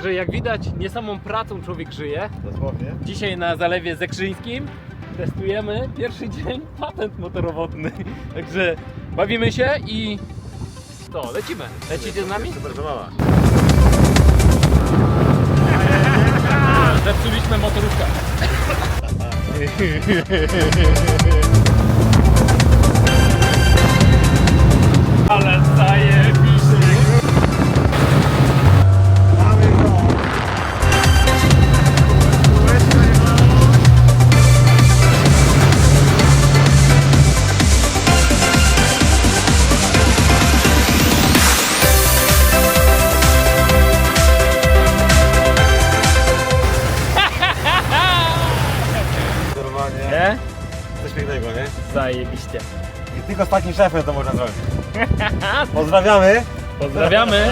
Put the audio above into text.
Także jak widać, nie samą pracą człowiek żyje. Dosłownie. Dzisiaj na zalewie zekrzyńskim testujemy pierwszy dzień patent motorowodny. Także bawimy się i co, lecimy. Lecicie z nami? Super zabawa. Zepsuliśmy motorówkę. Nie? Coś pięknego, nie? Zajebiście. I tylko z takim szefem to można zrobić. Pozdrawiamy. Pozdrawiamy.